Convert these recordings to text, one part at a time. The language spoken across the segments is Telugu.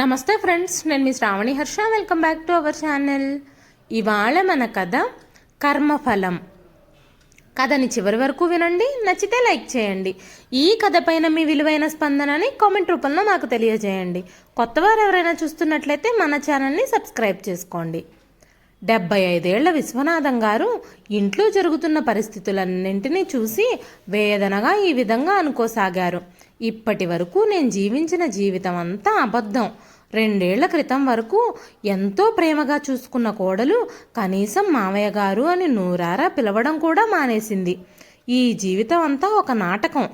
నమస్తే ఫ్రెండ్స్ నేను మీ Sravani Harsha. Welcome back to our channel ఇవాళ మన కథ కర్మఫలం. కథని చివరి వరకు వినండి నచ్చితే లైక్ చేయండి. ఈ కథ పైన మీ విలువైన స్పందనని కామెంట్ రూపంలో మాకు తెలియజేయండి. కొత్తవారు ఎవరైనా చూస్తున్నట్లయితే మన ఛానల్ని సబ్స్క్రైబ్ చేసుకోండి. డెబ్బై ఐదేళ్ళ విశ్వనాథం గారు ఇంట్లో జరుగుతున్న పరిస్థితులన్నింటినీ చూసి వేదనగా ఈ విధంగా అనుకోసాగారు. ఇప్పటి వరకు నేను జీవించిన జీవితం అంతా అబద్ధం. రెండేళ్ళ క్రితం వరకు ఎంతో ప్రేమగా చూసుకున్న కోడలు కనీసం మామయ్య గారు అని నూరారా పిలవడం కూడా మానేసింది. ఈ జీవితం అంతా ఒక నాటకం.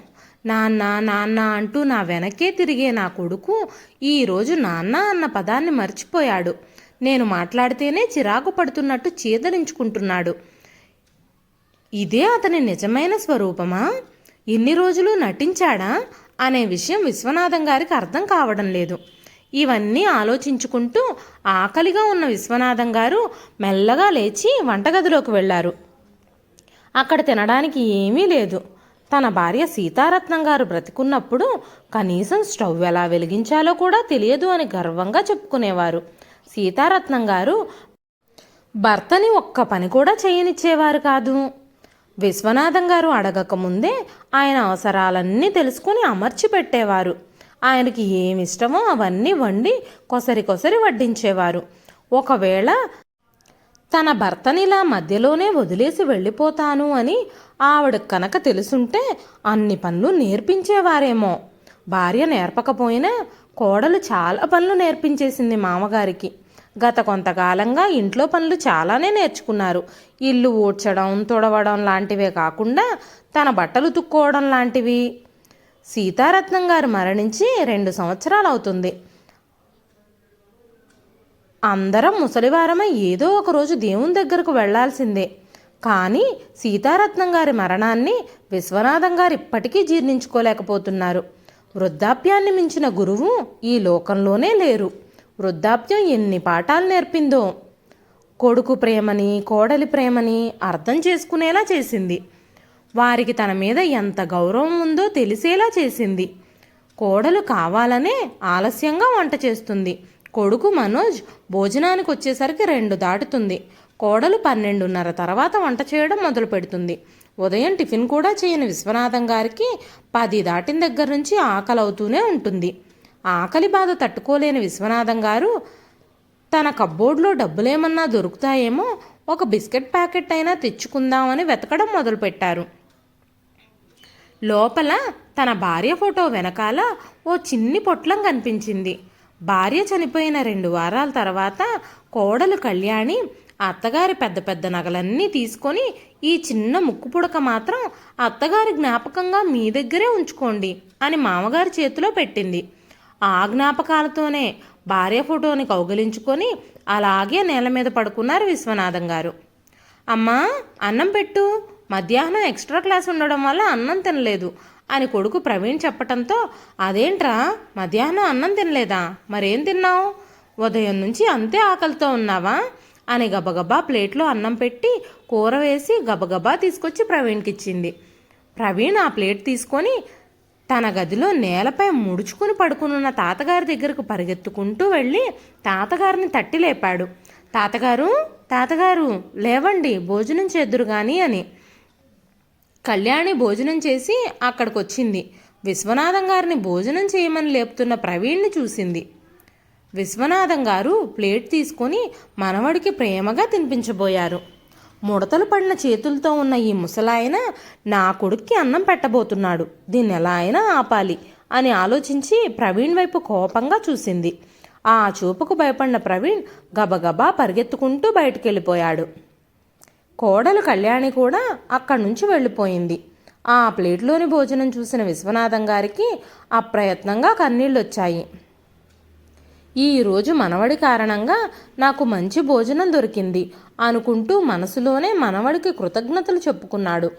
నాన్న నాన్న అంటూ నా వెనకే తిరిగే నా కొడుకు ఈరోజు నాన్న అన్న పదాన్ని మర్చిపోయాడు. నేను మాట్లాడితేనే చిరాకు పడుతున్నట్టు చీదరించుకుంటున్నాడు ఇదే అతని నిజమైన స్వరూపమా? ఇన్ని రోజులు నటించాడా? అనే విషయం విశ్వనాథం గారికి అర్థం కావడం లేదు. ఇవన్నీ ఆలోచించుకుంటూ ఆకలిగా ఉన్న విశ్వనాథం గారు మెల్లగా లేచి వంటగదిలోకి వెళ్ళారు అక్కడ తినడానికి ఏమీ లేదు. తన భార్య సీతారత్నం గారు బ్రతికున్నప్పుడు కనీసం స్టవ్ ఎలా వెలిగించాలో కూడా తెలియదు అని గర్వంగా చెప్పుకునేవారు. సీతారత్నం గారు భర్తని ఒక్క పని కూడా చేయనిచ్చేవారు కాదు. విశ్వనాథం గారు అడగకముందే ఆయన అవసరాలన్నీ తెలుసుకుని అమర్చి పెట్టేవారు. ఆయనకి ఏమి ఇష్టమో అవన్నీ వండి కొసరి కొసరి వడ్డించేవారు. ఒకవేళ తన భర్తనిలా మధ్యలోనే వదిలేసి వెళ్ళిపోతాను అని ఆవిడ కనుక తెలుసుంటే అన్ని పనులు నేర్పించేవారేమో. భార్య నేర్పకపోయినా కోడలు చాలా పనులు నేర్పించేసింది మామగారికి. గత కొంతకాలంగా ఇంట్లో పనులు చాలానే నేర్చుకున్నారు. ఇల్లు ఊడ్చడం తుడవడం లాంటివే కాకుండా తన బట్టలు తుక్కోవడం లాంటివి. సీతారత్నం గారు మరణించి రెండు సంవత్సరాలు అవుతుంది అందరం ముసలివారమై ఏదో ఒక రోజు దేవుని దగ్గరకు వెళ్ళాల్సిందే. కానీ సీతారత్నం గారి మరణాన్ని విశ్వనాథం గారు ఇప్పటికీ జీర్ణించుకోలేకపోతున్నారు. వృద్ధాప్యాన్ని మించిన గురువు ఈ లోకంలోనే లేరు. వృద్ధాప్యం ఎన్ని పాఠాలు నేర్పిందో. కొడుకు ప్రేమని కోడలి ప్రేమని అర్థం చేసుకునేలా చేసింది. వారికి తన మీద ఎంత గౌరవం ఉందో తెలిసేలా చేసింది. కోడలు కావాలనే ఆలస్యంగా వంట చేస్తుంది. కొడుకు మనోజ్ భోజనానికి వచ్చేసరికి రెండు దాటుతుంది. కోడలు పన్నెండున్నర తర్వాత వంట చేయడం మొదలు పెడుతుంది. ఉదయం టిఫిన్ కూడా చేయని విశ్వనాథం గారికి పది దాటిన దగ్గర నుంచి ఆకలి అవుతూనే ఉంటుంది. ఆకలి బాధ తట్టుకోలేని విశ్వనాథం గారు తన కబ్బోర్డ్లో డబ్బులేమన్నా దొరుకుతాయేమో ఒక బిస్కెట్ ప్యాకెట్ అయినా తెచ్చుకుందామని వెతకడం మొదలుపెట్టారు. లోపల తన భార్య ఫోటో వెనకాల ఓ చిన్ని పొట్లం కనిపించింది. భార్య చనిపోయిన రెండు వారాల తర్వాత కోడలు కళ్యాణి అత్తగారి పెద్ద పెద్ద నగలన్నీ తీసుకొని ఈ చిన్న ముక్కు పుడక మాత్రం అత్తగారి జ్ఞాపకంగా మీ దగ్గరే ఉంచుకోండి అని మామగారి చేతిలో పెట్టింది. ఆ జ్ఞాపకాలతోనే భార్య ఫోటోని కౌగిలించుకొని అలాగే నేల మీద పడుకున్నారు విశ్వనాథం గారు. అమ్మా అన్నం పెట్టు. మధ్యాహ్నం ఎక్స్ట్రా క్లాస్ ఉండడం వల్ల అన్నం తినలేదు అని కొడుకు ప్రవీణ్ చెప్పటంతో అదేంట్రా? మధ్యాహ్నం అన్నం తినలేదా? మరేం తిన్నావు? ఉదయం నుంచి అంతే ఆకలితో ఉన్నావా? అని గబగబా ప్లేట్లో అన్నం పెట్టి కూర వేసి గబగబా తీసుకొచ్చి ప్రవీణ్కి ఇచ్చింది ప్రవీణ్ ఆ ప్లేట్ తీసుకొని తన గదిలో నేలపై ముడుచుకుని పడుకునున్న తాతగారి దగ్గరకు పరిగెత్తుకుంటూ వెళ్ళి తాతగారిని తట్టి లేపాడు. తాతగారు తాతగారు లేవండి భోజనం చేద్దురు గాని అని. కళ్యాణి భోజనం చేసి అక్కడికి వచ్చింది విశ్వనాథం గారిని భోజనం చేయమని లేపుతున్న ప్రవీణ్ని చూసింది. విశ్వనాథం గారు ప్లేట్ తీసుకొని మనవడికి ప్రేమగా తినిపించబోయారు. ముడతలు పడిన చేతులతో ఉన్న ఈ ముసలాయన నా కొడుక్కి అన్నం పెట్టబోతున్నాడు. దీన్ని ఎలా అయినా ఆపాలి అని ఆలోచించి ప్రవీణ్ వైపు కోపంగా చూసింది. ఆ చూపుకు భయపడిన ప్రవీణ్ గబగబా పరిగెత్తుకుంటూ బయటికి వెళ్ళిపోయాడు కోడలు కళ్యాణి కూడా అక్కడి నుంచి వెళ్ళిపోయింది. ఆ ప్లేట్లోని భోజనం చూసిన విశ్వనాథం గారికి అప్రయత్నంగా కన్నీళ్ళొచ్చాయి. ఈరోజు మనవడి కారణంగా నాకు మంచి భోజనం దొరికింది అనుకుంటూ మనసులోనే మనవడికి కృతజ్ఞతలు చెప్పుకున్నాడు.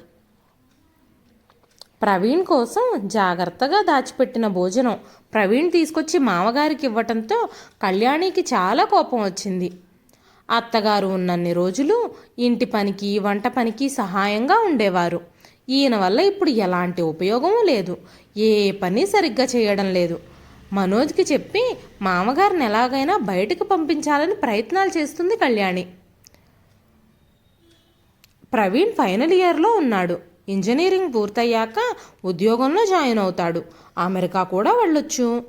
ప్రవీణ్ కోసం జాగ్రత్తగా దాచిపెట్టిన భోజనం ప్రవీణ్ తీసుకొచ్చి మామగారికి ఇవ్వటంతో కళ్యాణికి చాలా కోపం వచ్చింది. అత్తగారు ఉన్నన్ని రోజులు ఇంటి పనికి వంట పనికి సహాయంగా ఉండేవారు. ఈయన వల్ల ఇప్పుడు ఎలాంటి ఉపయోగమూ లేదు. ఏ పని సరిగ్గా చేయడం లేదు. మనోజ్కి చెప్పి మామగారిని ఎలాగైనా బయటకు పంపించాలని ప్రయత్నాలు చేస్తుంది కళ్యాణి. ప్రవీణ్ ఫైనల్ ఇయర్లో ఉన్నాడు. ఇంజనీరింగ్ పూర్తయ్యాక ఉద్యోగంలో జాయిన్ అవుతాడు. అమెరికా కూడా వెళ్ళొచ్చు.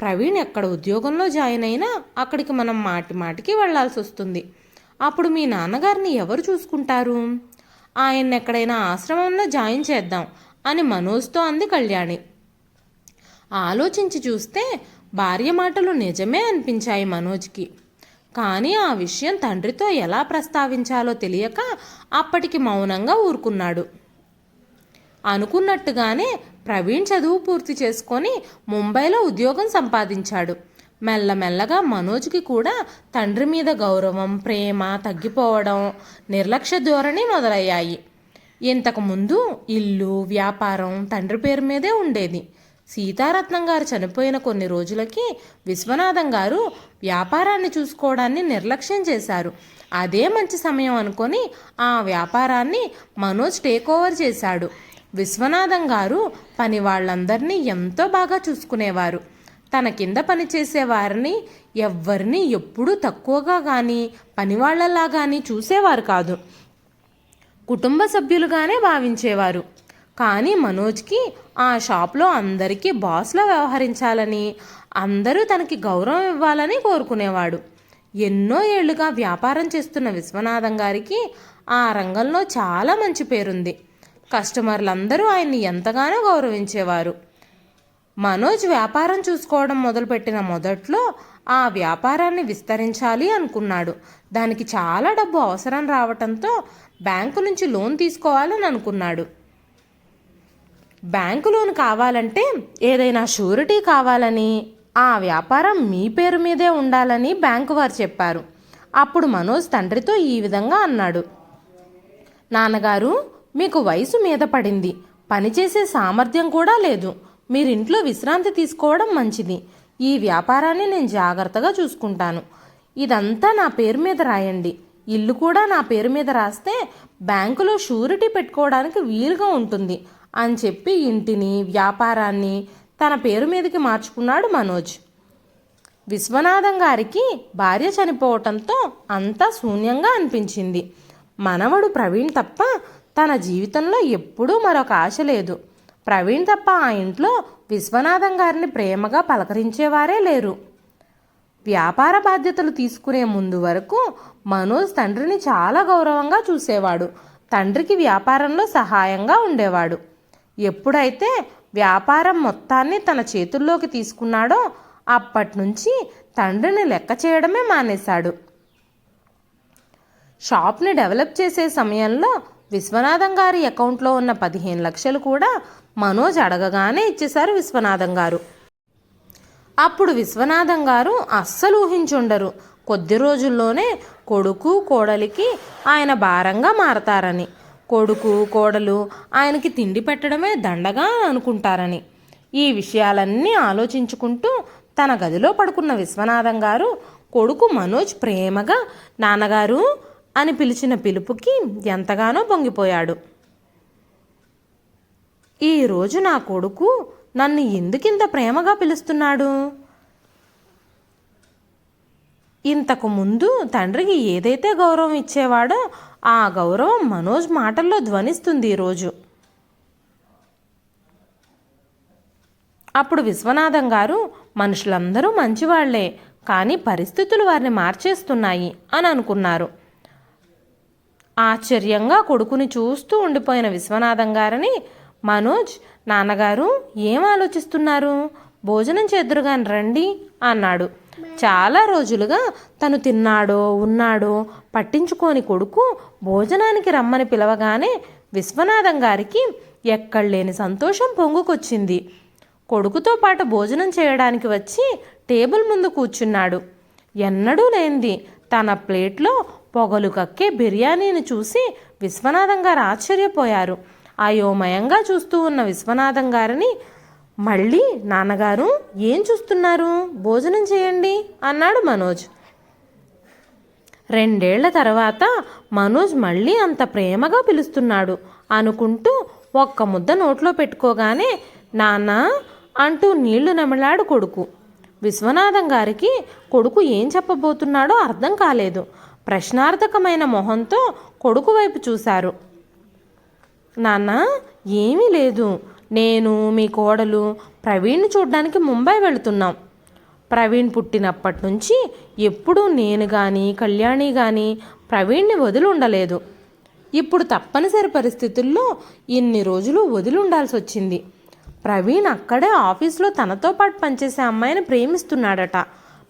ప్రవీణ్ ఎక్కడ ఉద్యోగంలో జాయిన్ అయినా అక్కడికి మనం మాటి మాటికి వెళ్ళాల్సి వస్తుంది. అప్పుడు మీ నాన్నగారిని ఎవరు చూసుకుంటారు? ఆయన ఎక్కడైనా ఆశ్రమంలో జాయిన్ చేద్దాం అని మనోజ్తో అంది కళ్యాణి. ఆలోచించి చూస్తే భార్య మాటలు నిజమే అనిపించాయి మనోజ్కి. కానీ ఆ విషయం తండ్రితో ఎలా ప్రస్తావించాలో తెలియక అప్పటికి మౌనంగా ఊరుకున్నాడు. అనుకున్నట్టుగానే ప్రవీణ్ చదువు పూర్తి చేసుకొని ముంబైలో ఉద్యోగం సంపాదించాడు. మెల్లమెల్లగా మనోజ్కి కూడా తండ్రి మీద గౌరవం ప్రేమ తగ్గిపోవడం నిర్లక్ష్య ధోరణి మొదలయ్యాయి. ఇంతకుముందు ఇల్లు వ్యాపారం తండ్రి పేరు మీదే ఉండేది. సీతారత్నం గారు చనిపోయిన కొన్ని రోజులకి విశ్వనాథం గారు వ్యాపారాన్ని చూసుకోవడాన్ని నిర్లక్ష్యం చేశారు. అదే మంచి సమయం అనుకొని ఆ వ్యాపారాన్ని మనోజ్ టేక్ ఓవర్ చేశాడు. విశ్వనాథం గారు పని వాళ్ళందరినీ ఎంతో బాగా చూసుకునేవారు. తన కింద పనిచేసే వారిని ఎవ్వరిని ఎప్పుడూ తక్కువగా కానీ పనివాళ్ళలా కానీ చూసేవారు కాదు. కుటుంబ సభ్యులుగానే భావించేవారు. కానీ మనోజ్కి ఆ షాప్లో అందరికీ బాస్లా వ్యవహరించాలని అందరూ తనకి గౌరవం ఇవ్వాలని కోరుకునేవాడు. ఎన్నో ఏళ్ళుగా వ్యాపారం చేస్తున్న విశ్వనాథం గారికి ఆ రంగంలో చాలా మంచి పేరుంది. కస్టమర్లందరూ ఆయన్ని ఎంతగానో గౌరవించేవారు. మనోజ్ వ్యాపారం చూసుకోవడం మొదలుపెట్టిన మొదట్లో ఆ వ్యాపారాన్ని విస్తరించాలి అనుకున్నాడు. దానికి చాలా డబ్బు అవసరం రావటంతో బ్యాంకు నుంచి లోన్ తీసుకోవాలని అనుకున్నాడు. బ్యాంకు లోన్ కావాలంటే ఏదైనా షూరిటీ కావాలని ఆ వ్యాపారం మీ పేరు మీదే ఉండాలని బ్యాంకు వారు చెప్పారు. అప్పుడు మనోజ్ తండ్రితో ఈ విధంగా అన్నాడు. నాన్నగారు మీకు వయసు మీద పడింది. పనిచేసే సామర్థ్యం కూడా లేదు. మీరింట్లో విశ్రాంతి తీసుకోవడం మంచిది. ఈ వ్యాపారాన్ని నేను జాగ్రత్తగా చూసుకుంటాను. ఇదంతా నా పేరు మీద రాయండి. ఇల్లు కూడా నా పేరు మీద రాస్తే బ్యాంకులో షూరిటీ పెట్టుకోవడానికి వీలుగా ఉంటుంది. అని చెప్పి ఇంటిని వ్యాపారాన్ని తన పేరు మీదకి మార్చుకున్నాడు మనోజ్. విశ్వనాథం గారికి భార్య చనిపోవటంతో అంతా శూన్యంగా అనిపించింది. మనవడు ప్రవీణ్ తప్ప తన జీవితంలో ఎప్పుడూ మరొక ఆశ లేదు. ప్రవీణ్ తప్ప ఆ ఇంట్లో విశ్వనాథం గారిని ప్రేమగా పలకరించేవారే లేరు. వ్యాపార బాధ్యతలు తీసుకునే ముందు వరకు మనోజ్ తండ్రిని చాలా గౌరవంగా చూసేవాడు. తండ్రికి వ్యాపారంలో సహాయంగా ఉండేవాడు. ఎప్పుడైతే వ్యాపారం మొత్తాన్ని తన చేతుల్లోకి తీసుకున్నాడో అప్పటినుంచి తండ్రిని లెక్క చేయడమే మానేశాడు. షాప్ని డెవలప్ చేసే సమయంలో విశ్వనాథం గారి అకౌంట్లో ఉన్న పదిహేను లక్షలు కూడా మనోజ్ అడగగానే ఇచ్చేశారు విశ్వనాథం గారు. అప్పుడు విశ్వనాథం గారు అస్సలు ఊహించుండరు. కొద్ది రోజుల్లోనే కొడుకు కోడలికి ఆయన భారంగా మారతారని. కొడుకు కోడలు ఆయనకి తిండి పెట్టడమే దండగా అనుకుంటారని. ఈ విషయాలన్నీ ఆలోచించుకుంటూ తన గదిలో పడుకున్న విశ్వనాథం గారు కొడుకు మనోజ్ ప్రేమగా నాన్నగారు అని పిలిచిన పిలుపుకి ఎంతగానో పొంగిపోయాడు. ఈరోజు నా కొడుకు నన్ను ఎందుకింత ప్రేమగా పిలుస్తున్నాడు? ఇంతకు ముందు తండ్రికి ఏదైతే గౌరవం ఇచ్చేవాడో ఆ గౌరవం మనోజ్ మాటల్లో ధ్వనిస్తుంది ఈరోజు. అప్పుడు విశ్వనాథం గారు మనుషులందరూ మంచివాళ్ళే కానీ పరిస్థితులు వారిని మార్చేస్తున్నాయి అని అనుకున్నారు. ఆశ్చర్యంగా కొడుకుని చూస్తూ ఉండిపోయిన విశ్వనాథం గారిని మనోజ్ నాన్నగారు ఏం ఆలోచిస్తున్నారు? భోజనం చేద్దురుగాని రండి అన్నాడు. చాలా రోజులుగా తను తిన్నాడో ఉన్నాడో పట్టించుకోని కొడుకు భోజనానికి రమ్మని పిలవగానే విశ్వనాథం గారికి ఎక్కడలేని సంతోషం పొంగుకొచ్చింది. కొడుకుతో పాటు భోజనం చేయడానికి వచ్చి టేబుల్ ముందు కూర్చున్నాడు. ఎన్నడూ లేనిది తన ప్లేట్లో పొగలు కక్కే బిర్యానీని చూసి విశ్వనాథం గారు ఆశ్చర్యపోయారు. అయోమయంగా చూస్తూ ఉన్న విశ్వనాథం గారిని మళ్ళీ నాన్నగారు ఏం చూస్తున్నారు? భోజనం చేయండి అన్నాడు మనోజ్. రెండేళ్ళ తర్వాత మనోజ్ మళ్ళీ అంత ప్రేమగా పిలుస్తున్నాడు. అనుకుంటూ ఒక్క ముద్ద నోట్లో పెట్టుకోగానే నాన్న అంటూ నీళ్ళు నమిలాడు కొడుకు. విశ్వనాథం గారికి కొడుకు ఏం చెప్పబోతున్నాడో అర్థం కాలేదు. ప్రశ్నార్థకమైన మొహంతో కొడుకు వైపు చూశారు. నాన్న ఏమీ లేదు. నేను మీ కోడలు ప్రవీణ్ని చూడడానికి ముంబై వెళుతున్నాం. ప్రవీణ్ పుట్టినప్పటి నుంచి ఎప్పుడూ నేను కానీ కళ్యాణి కానీ ప్రవీణ్ని వదిలి ఉండలేదు ఇప్పుడు తప్పనిసరి పరిస్థితుల్లో ఇన్ని రోజులు వదిలి ఉండాల్సి వచ్చింది ప్రవీణ్ అక్కడే ఆఫీస్లో తనతో పాటు పనిచేసే అమ్మాయిని ప్రేమిస్తున్నాడట.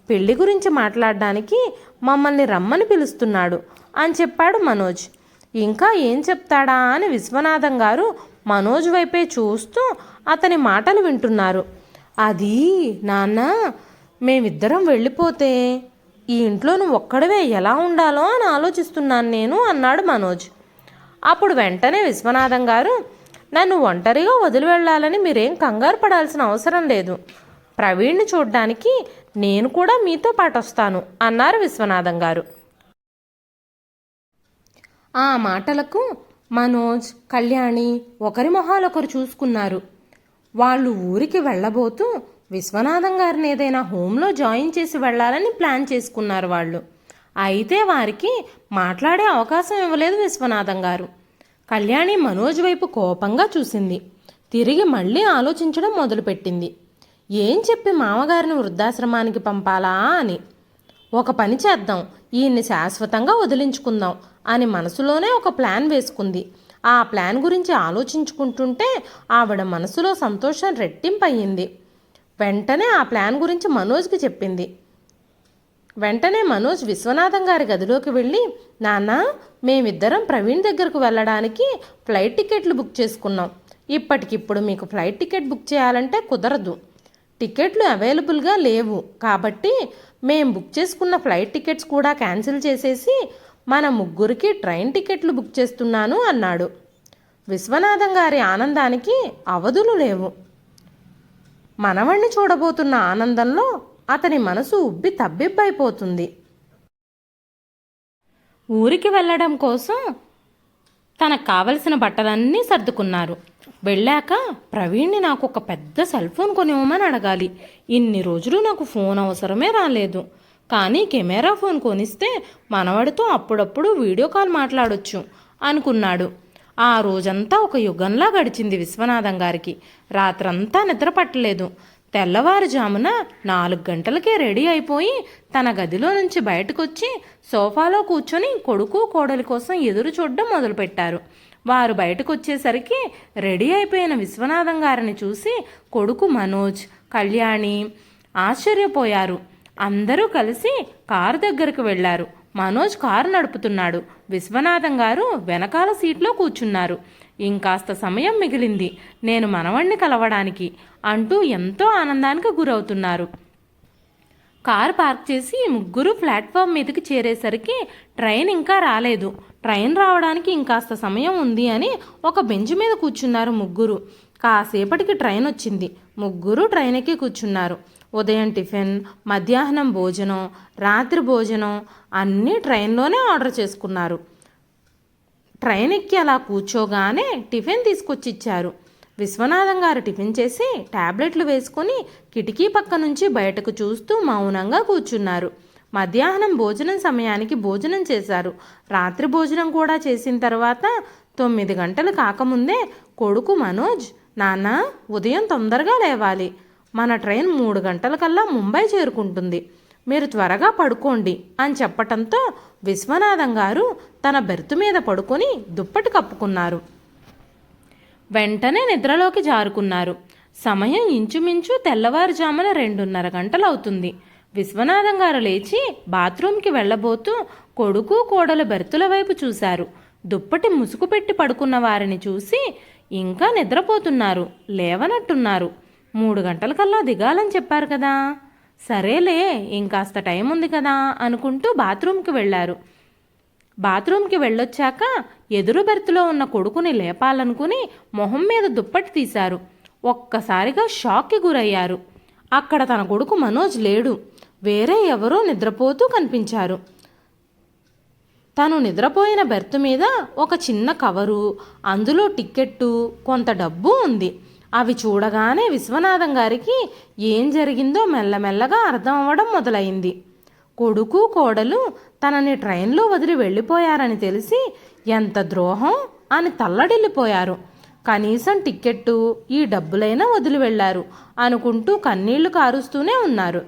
పెళ్ళి గురించి మాట్లాడడానికి మమ్మల్ని రమ్మని పిలుస్తున్నాడు అని చెప్పాడు మనోజ్. ఇంకా ఏం చెప్తాడా అని విశ్వనాథం గారు మనోజ్ వైపే చూస్తూ అతని మాటలు వింటున్నారు. అది నాన్న మేమిద్దరం వెళ్ళిపోతే ఈ ఇంట్లో నువ్వు ఒక్కడవే ఎలా ఉండాలో అని ఆలోచిస్తున్నాను నేను అన్నాడు మనోజ్. అప్పుడు వెంటనే విశ్వనాథం గారు నన్ను ఒంటరిగా వదిలి వెళ్ళాలని మీరేం కంగారు పడాల్సిన అవసరం లేదు. ప్రవీణ్ని చూడ్డానికి నేను కూడా మీతో పాటు వస్తాను అన్నారు విశ్వనాథం గారు. ఆ మాటలకు మనోజ్ కళ్యాణి ఒకరి మొహాలొకరు చూసుకున్నారు. వాళ్ళు ఊరికి వెళ్ళబోతూ విశ్వనాథం గారిని ఏదైనా హోంలో జాయిన్ చేసి వెళ్ళాలని ప్లాన్ చేసుకున్నారు వాళ్ళు. అయితే వారికి మాట్లాడే అవకాశం ఇవ్వలేదు విశ్వనాథం గారు. కళ్యాణి మనోజ్ వైపు కోపంగా చూసింది. తిరిగి మళ్ళీ ఆలోచించడం మొదలుపెట్టింది. ఏం చెప్పి మామగారిని వృద్ధాశ్రమానికి పంపాలా? అని. ఒక పని చేద్దాం ఈయన్ని శాశ్వతంగా వదిలించుకుందాం అని మనసులోనే ఒక ప్లాన్ వేసుకుంది. ఆ ప్లాన్ గురించి ఆలోచించుకుంటుంటే ఆవిడ మనసులో సంతోషం రెట్టింపయ్యింది. వెంటనే ఆ ప్లాన్ గురించి మనోజ్కి చెప్పింది. వెంటనే మనోజ్ విశ్వనాథం గారి గదిలోకి వెళ్ళి నాన్న మేమిద్దరం ప్రవీణ్ దగ్గరకు వెళ్ళడానికి ఫ్లైట్ టికెట్లు బుక్ చేసుకున్నాం. ఇప్పటికిప్పుడు మీకు ఫ్లైట్ టికెట్ బుక్ చేయాలంటే కుదరదు. టికెట్లు అవైలబుల్గా లేవు. కాబట్టి మేము బుక్ చేసుకున్న ఫ్లైట్ టికెట్స్ కూడా క్యాన్సిల్ చేసేసి మన ముగ్గురికి ట్రైన్ టికెట్లు బుక్ చేస్తున్నాను అన్నాడు. విశ్వనాథం గారి ఆనందానికి అవధులు లేవు. మనవణ్ణి చూడబోతున్న ఆనందంలో అతని మనసు ఉబ్బి తబ్బిబ్బైపోతుంది. ఊరికి వెళ్ళడం కోసం తనకు కావలసిన బట్టలన్నీ సర్దుకున్నారు. వెళ్ళాక ప్రవీణ్ని నాకు ఒక పెద్ద సెల్ ఫోన్ కొనివ్వమని అడగాలి. ఇన్ని రోజులు నాకు ఫోన్ అవసరమే రాలేదు. కానీ కెమెరా ఫోన్ కొనిస్తే మనవడితో అప్పుడప్పుడు వీడియో కాల్ మాట్లాడొచ్చు అనుకున్నాడు. ఆ రోజంతా ఒక యుగంలా గడిచింది విశ్వనాథం గారికి. రాత్రంతా నిద్ర పట్టలేదు. తెల్లవారుజామున నాలుగు గంటలకే రెడీ అయిపోయి తన గదిలో నుంచి బయటకొచ్చి సోఫాలో కూర్చొని కొడుకు కోడలి కోసం ఎదురు చూడడం మొదలుపెట్టారు. వారు బయటకు వచ్చేసరికి రెడీ అయిపోయిన విశ్వనాథం గారిని చూసి కొడుకు మనోజ్ కళ్యాణి ఆశ్చర్యపోయారు. అందరూ కలిసి కారు దగ్గరకు వెళ్ళారు. మనోజ్ కారు నడుపుతున్నాడు. విశ్వనాథం గారు వెనకాల సీట్లో కూర్చున్నారు. ఇంకాస్త సమయం మిగిలింది. నేను మనవణ్ణి కలవడానికి అంటూ ఎంతో ఆనందానికి గురవుతున్నారు. కార్ పార్క్ చేసి ముగ్గురు ప్లాట్ఫామ్ మీదకి చేరేసరికి ట్రైన్ ఇంకా రాలేదు. ట్రైన్ రావడానికి ఇంకాస్త సమయం ఉంది అని ఒక బెంచ్ మీద కూర్చున్నారు ముగ్గురు. కాసేపటికి ట్రైన్ వచ్చింది. ముగ్గురు ట్రైన్ ఎక్కి కూర్చున్నారు. ఉదయం టిఫిన్ మధ్యాహ్నం భోజనం రాత్రి భోజనం అన్నీ ట్రైన్లోనే ఆర్డర్ చేసుకున్నారు. ట్రైన్ ఎక్కి అలా కూర్చోగానే టిఫిన్ తీసుకొచ్చి ఇచ్చారు విశ్వనాథం గారు టిఫిన్ చేసి టాబ్లెట్లు వేసుకొని కిటికీ పక్క నుంచి బయటకు చూస్తూ మౌనంగా కూర్చున్నారు. మధ్యాహ్నం భోజనం సమయానికి భోజనం చేశారు. రాత్రి భోజనం కూడా చేసిన తర్వాత తొమ్మిది గంటలు కాకముందే కొడుకు మనోజ్ నాన్న ఉదయం తొందరగా లేవాలి. మన ట్రైన్ మూడు గంటలకల్లా ముంబై చేరుకుంటుంది. మీరు త్వరగా పడుకోండి అని చెప్పటంతో విశ్వనాథం గారు తన బెర్త్ మీద పడుకొని దుప్పటి కప్పుకున్నారు. వెంటనే నిద్రలోకి జారుకున్నారు. సమయం ఇంచుమించు తెల్లవారుజామున రెండున్నర గంటలవుతుంది. విశ్వనాథం గారు లేచి బాత్రూంకి వెళ్ళబోతూ కొడుకు కోడలు బెర్తుల వైపు చూశారు. దుప్పటి ముసుగు పెట్టి పడుకున్న వారిని చూసి ఇంకా నిద్రపోతున్నారు లేవనట్టున్నారు. మూడు గంటలకల్లా దిగాలని చెప్పారు కదా. సరేలే ఇంకాస్త టైం ఉంది కదా అనుకుంటూ బాత్రూంకి వెళ్ళారు బాత్రూమ్కి వెళ్ళొచ్చాక ఎదురు బెర్త్లో ఉన్న కొడుకుని లేపాలనుకుని మొహం మీద దుప్పటి తీశారు. ఒక్కసారిగా షాక్కి గురయ్యారు. అక్కడ తన కొడుకు మనోజ్ లేడు. వేరే ఎవరో నిద్రపోతూ కనిపించారు. తను నిద్రపోయిన బెర్త్ మీద ఒక చిన్న కవరు అందులో టిక్కెట్టు కొంత డబ్బు ఉంది. అవి చూడగానే విశ్వనాథం గారికి ఏం జరిగిందో మెల్లమెల్లగా అర్థం అవ్వడం మొదలైంది. కొడుకు కోడలు తనని ట్రైన్లో వదిలి వెళ్ళిపోయారని తెలిసి ఎంత ద్రోహం అని తల్లడిల్లిపోయారు. కనీసం టిక్కెట్టు ఈ డబ్బులైనా వదిలి వెళ్ళారు అనుకుంటూ కన్నీళ్ళు కారుస్తూనే ఉన్నారు.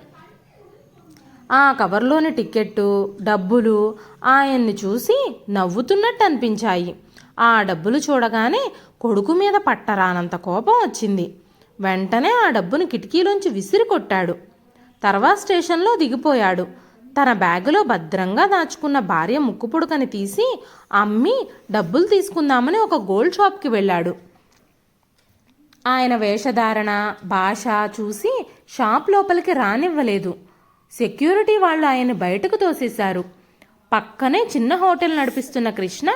ఆ కవర్లోని టిక్కెట్టు డబ్బులు ఆయన్ని చూసి నవ్వుతున్నట్టు అనిపించాయి. ఆ డబ్బులు చూడగానే కొడుకు మీద పట్టరానంత కోపం వచ్చింది. వెంటనే ఆ డబ్బును కిటికీలోంచి విసిరి కొట్టాడు తర్వాత స్టేషన్లో దిగిపోయాడు. తన బ్యాగులో భద్రంగా దాచుకున్న భార్య ముక్కు పుడకని తీసి అమ్మి డబ్బులు తీసుకుందామని ఒక గోల్డ్ షాప్కి వెళ్ళాడు. ఆయన వేషధారణ భాష చూసి షాప్ లోపలికి రానివ్వలేదు. సెక్యూరిటీ వాళ్ళు ఆయన బయటకు తోసేశారు. పక్కనే చిన్న హోటల్ నడిపిస్తున్న కృష్ణ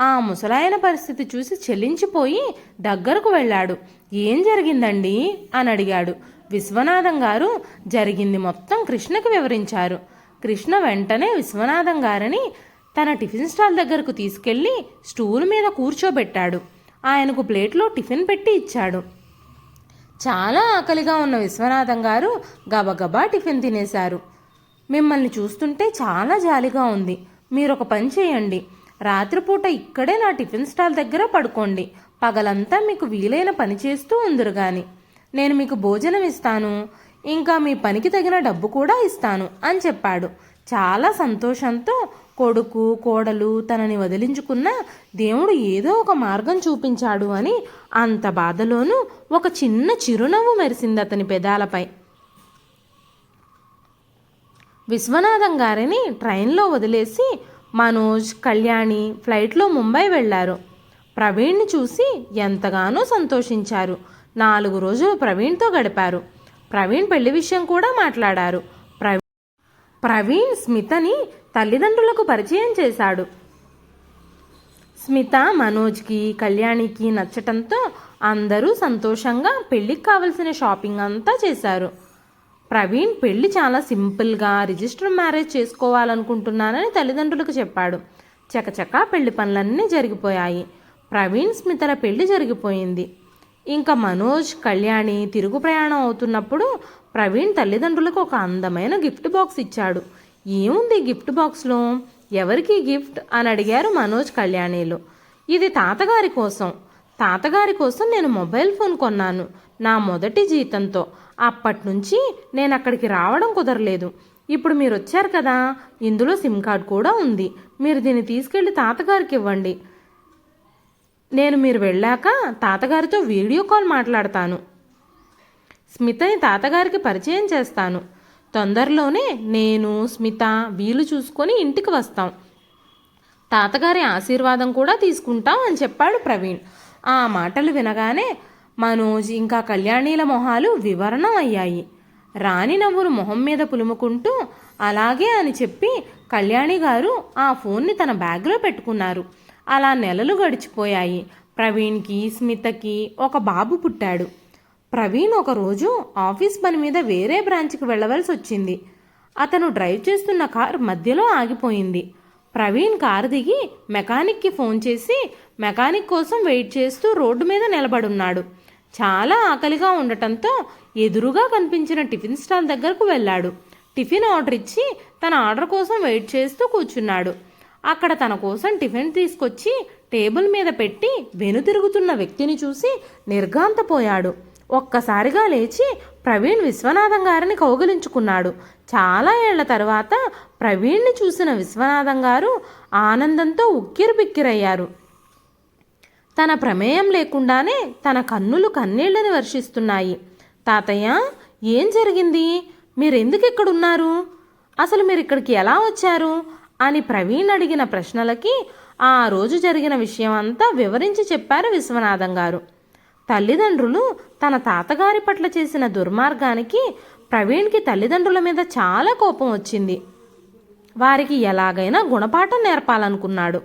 ఆ ముసలాయన పరిస్థితి చూసి చెల్లించిపోయి దగ్గరకు వెళ్ళాడు. ఏం జరిగిందండి? అని అడిగాడు. విశ్వనాథం గారు జరిగింది మొత్తం కృష్ణకు వివరించారు. కృష్ణ వెంటనే విశ్వనాథం గారిని తన టిఫిన్ స్టాల్ దగ్గరకు తీసుకెళ్ళి స్టూల్ మీద కూర్చోబెట్టాడు. ఆయనకు ప్లేట్లో టిఫిన్ పెట్టి ఇచ్చాడు. చాలా ఆకలిగా ఉన్న విశ్వనాథం గారు గబగబా టిఫిన్ తినేశారు. మిమ్మల్ని చూస్తుంటే చాలా జాలిగా ఉంది. మీరు ఒక పని చేయండి. రాత్రిపూట ఇక్కడే నా టిఫిన్ స్టాల్ దగ్గర పడుకోండి. పగలంతా మీకు వీలైన పని చేస్తూ ఉందరు కానీ నేను మీకు భోజనం ఇస్తాను. ఇంకా మీ పనికి తగిన డబ్బు కూడా ఇస్తాను అని చెప్పాడు. చాలా సంతోషంతో కొడుకు కోడలు తనని వదిలించుకున్న దేవుడు ఏదో ఒక మార్గం చూపించాడు అని అంత బాధలోనూ ఒక చిన్న చిరునవ్వు మెరిసింది అతని పెదాలపై. విశ్వనాథం గారిని ట్రైన్లో వదిలేసి మనోజ్ కళ్యాణి ఫ్లైట్లో ముంబై వెళ్ళారు. ప్రవీణ్ని చూసి ఎంతగానో సంతోషించారు. నాలుగు రోజులు ప్రవీణ్తో గడిపారు. ప్రవీణ్ పెళ్ళి విషయం కూడా మాట్లాడారు. ప్రవీణ్ ప్రవీణ్ స్మితని తల్లిదండ్రులకు పరిచయం చేశాడు. స్మిత మనోజ్కి కళ్యాణికి నచ్చటంతో అందరూ సంతోషంగా పెళ్ళికి కావలసిన షాపింగ్ అంతా చేశారు. ప్రవీణ్ పెళ్ళి చాలా సింపుల్గా రిజిస్టర్ మ్యారేజ్ చేసుకోవాలనుకుంటున్నానని తల్లిదండ్రులకు చెప్పాడు. చకచకా పెళ్ళి పనులన్నీ జరిగిపోయాయి. ప్రవీణ్ స్మితల పెళ్ళి జరిగిపోయింది. ఇంకా మనోజ్ కళ్యాణి తిరుగు ప్రయాణం అవుతున్నప్పుడు ప్రవీణ్ తల్లిదండ్రులకు ఒక అందమైన గిఫ్ట్ బాక్స్ ఇచ్చాడు. ఏముంది గిఫ్ట్ బాక్స్లో? ఎవరికి గిఫ్ట్? అని అడిగారు మనోజ్ కళ్యాణిలు. ఇది తాతగారి కోసం. తాతగారి కోసం నేను మొబైల్ ఫోన్ కొన్నాను నా మొదటి జీతంతో. అప్పటి నుంచి నేను అక్కడికి రావడం కుదరలేదు. ఇప్పుడు మీరు వచ్చారు కదా ఇందులో సిమ్ కార్డ్ కూడా ఉంది. మీరు దీన్ని తీసుకెళ్ళి తాతగారికి ఇవ్వండి. నేను మీరు వెళ్ళాక తాతగారితో వీడియో కాల్ మాట్లాడతాను. స్మితని తాతగారికి పరిచయం చేస్తాను. తొందరలోనే నేను స్మిత వీలు చూసుకొని ఇంటికి వస్తాం. తాతగారి ఆశీర్వాదం కూడా తీసుకుంటాం అని చెప్పాడు ప్రవీణ్. ఆ మాటలు వినగానే మనోజ్ ఇంకా కళ్యాణీల మొహాలు వివరణం అయ్యాయి. రాణి నవ్వులు మొహం మీద పులుముకుంటూ అలాగే అని చెప్పి కళ్యాణి గారు ఆ ఫోన్ని తన బ్యాగ్లో పెట్టుకున్నారు. అలా నెలలు గడిచిపోయాయి. ప్రవీణ్కి స్మితకి ఒక బాబు పుట్టాడు. ప్రవీణ్ ఒకరోజు ఆఫీస్ పని మీద వేరే బ్రాంచ్కి వెళ్ళవలసి వచ్చింది. అతను డ్రైవ్ చేస్తున్న కార్ మధ్యలో ఆగిపోయింది. ప్రవీణ్ కారు దిగి మెకానిక్కి ఫోన్ చేసి మెకానిక్ కోసం వెయిట్ చేస్తూ రోడ్డు మీద నిలబడున్నాడు. చాలా ఆకలిగా ఉండటంతో ఎదురుగా కనిపించిన టిఫిన్ స్టాల్ దగ్గరకు వెళ్ళాడు. టిఫిన్ ఆర్డర్ ఇచ్చి తన ఆర్డర్ కోసం వెయిట్ చేస్తూ కూర్చున్నాడు. అక్కడ తన కోసం టిఫిన్ తీసుకొచ్చి టేబుల్ మీద పెట్టి వెనుతిరుగుతున్న వ్యక్తిని చూసి నిర్ఘాంతపోయాడు. ఒక్కసారిగా లేచి ప్రవీణ్ విశ్వనాథం గారిని కౌగిలించుకున్నాడు. చాలా ఏళ్ళ తర్వాత ప్రవీణ్ని చూసిన విశ్వనాథం గారు ఆనందంతో ఉక్కిరిబిక్కిరయ్యారు. తన ప్రమేయం లేకుండానే తన కన్నులు కన్నీళ్ళని వర్షిస్తున్నాయి. తాతయ్య ఏం జరిగింది? మీరెందుకు ఇక్కడున్నారు? అసలు మీరు ఇక్కడికి ఎలా వచ్చారు? అని ప్రవీణ్ అడిగిన ప్రశ్నలకి ఆ రోజు జరిగిన విషయం అంతా వివరించి చెప్పారు విశ్వనాథం గారు. తల్లిదండ్రులు తన తాతగారి పట్ల చేసిన దుర్మార్గానికి ప్రవీణ్కి తల్లిదండ్రుల మీద చాలా కోపం వచ్చింది. వారికి ఎలాగైనా గుణపాఠం నేర్పాలనుకున్నాడు.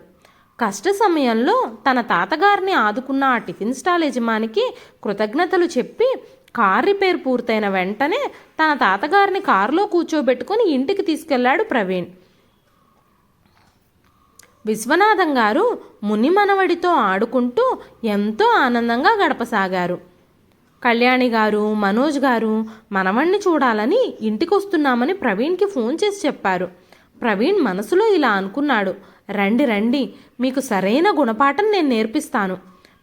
కష్ట సమయంలో తన తాతగారిని ఆదుకున్న ఆ టిఫిన్ స్టాల్ యజమానికి కృతజ్ఞతలు చెప్పి కార్ రిపేర్ పూర్తయిన వెంటనే తన తాతగారిని కారులో కూర్చోబెట్టుకుని ఇంటికి తీసుకెళ్ళాడు ప్రవీణ్. విశ్వనాథం గారు ముని మనవడితో ఆడుకుంటూ ఎంతో ఆనందంగా గడపసాగారు. కళ్యాణి గారు మనోజ్ గారు మనవణ్ణి చూడాలని ఇంటికి వస్తున్నామని ప్రవీణ్కి ఫోన్ చేసి చెప్పారు. ప్రవీణ్ మనసులో ఇలా అనుకున్నాడు. రండి రండి. మీకు సరైన గుణపాఠం నేను నేర్పిస్తాను.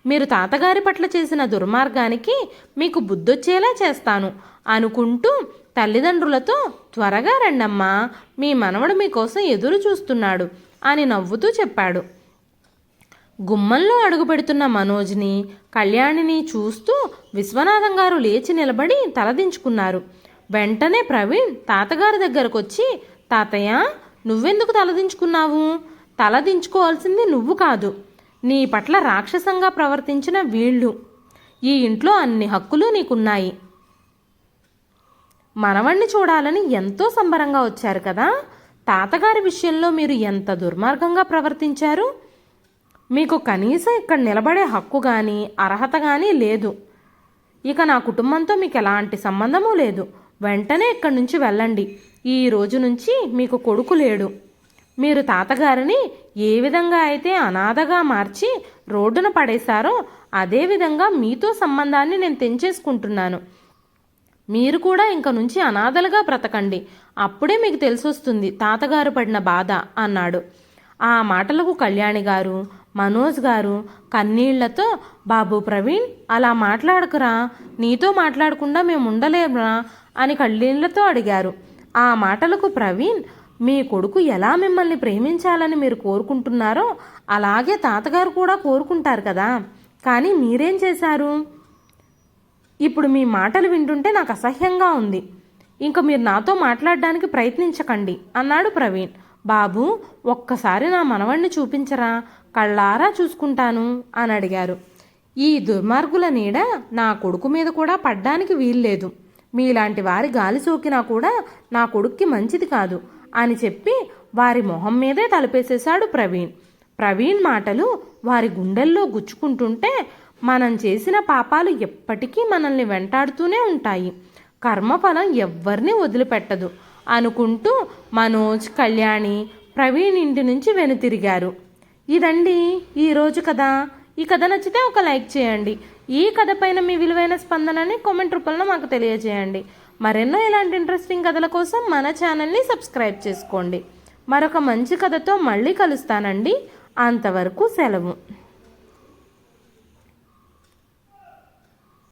మీరు తాతగారి పట్ల చేసిన దుర్మార్గానికి మీకు బుద్ధొచ్చేలా చేస్తాను అనుకుంటూ తల్లిదండ్రులతో త్వరగా రండమ్మా. మీ మనవడు మీకోసం ఎదురు చూస్తున్నాడు అని నవ్వుతూ చెప్పాడు. గుమ్మంలో అడుగుపెడుతున్న మనోజ్ని కళ్యాణిని చూస్తూ విశ్వనాథం గారు లేచి నిలబడి తలదించుకున్నారు. వెంటనే ప్రవీణ్ తాతగారి దగ్గరకు వచ్చి తాతయ్య నువ్వెందుకు తలదించుకున్నావు? తలదించుకోవాల్సింది నువ్వు కాదు. నీ పట్ల రాక్షసంగా ప్రవర్తించిన వీళ్ళు. ఈ ఇంట్లో అన్ని హక్కులు నీకున్నాయి. మనవణ్ణి చూడాలని ఎంతో సంబరంగా వచ్చారు కదా? తాతగారి విషయంలో మీరు ఎంత దుర్మార్గంగా ప్రవర్తించారు? మీకు కనీసం ఇక్కడ నిలబడే హక్కు కానీ అర్హత కానీ లేదు. ఇక నా కుటుంబంతో మీకు ఎలాంటి సంబంధము లేదు. వెంటనే ఇక్కడి నుంచి వెళ్ళండి. ఈ రోజు నుంచి మీకు కొడుకు లేడు. మీరు తాతగారిని ఏ విధంగా అయితే అనాథగా మార్చి రోడ్డున పడేశారో అదే విధంగా మీతో సంబంధాన్ని నేను తెంచేసుకుంటున్నాను. మీరు కూడా ఇంక నుంచి అనాథలుగా బ్రతకండి. అప్పుడే మీకు తెలిసొస్తుంది తాతగారు పడిన బాధ అన్నాడు. ఆ మాటలకు కళ్యాణి గారు మనోజ్ గారు కన్నీళ్ళతో బాబు ప్రవీణ్ అలా మాట్లాడకురా నీతో మాట్లాడకుండా మేము ఉండలేమురా అని కళ్ళీళ్ళతో అడిగారు. ఆ మాటలకు ప్రవీణ్ మీ కొడుకు ఎలా మిమ్మల్ని ప్రేమించాలని మీరు కోరుకుంటున్నారో అలాగే తాతగారు కూడా కోరుకుంటారు కదా. కానీ మీరేం చేశారు? ఇప్పుడు మీ మాటలు వింటుంటే నాకు అసహ్యంగా ఉంది. ఇంక మీరు నాతో మాట్లాడడానికి ప్రయత్నించకండి అన్నాడు ప్రవీణ్. బాబు ఒక్కసారి నా మనవణ్ణి చూపించరా? కళ్ళారా చూసుకుంటాను అని అడిగారు. ఈ దుర్మార్గుల నీడ నా కొడుకు మీద కూడా పడ్డానికి వీల్లేదు. మీలాంటి వారి గాలి సోకినా కూడా నా కొడుక్కి మంచిది కాదు అని చెప్పి వారి మొహం మీదే తలపేసేశాడు ప్రవీణ్. ప్రవీణ్ మాటలు వారి గుండెల్లో గుచ్చుకుంటుంటే మనం చేసిన పాపాలు ఎప్పటికీ మనల్ని వెంటాడుతూనే ఉంటాయి. కర్మఫలం ఎవ్వరిని వదిలిపెట్టదు. అనుకుంటూ మనోజ్ కళ్యాణి ప్రవీణ్ ఇంటి నుంచి వెనుతిరిగారు. ఇదండి ఈరోజు కథ. ఈ కథ నచ్చితే ఒక లైక్ చేయండి. ఈ కథ పైన మీ విలువైన స్పందనని కామెంట్ రూపంలో మాకు తెలియజేయండి. మరెన్నో ఇలాంటి ఇంట్రెస్టింగ్ కథల కోసం మన ఛానల్ని సబ్స్క్రైబ్ చేసుకోండి. మరొక మంచి కథతో మళ్ళీ కలుస్తానండి. అంతవరకు సెలవు.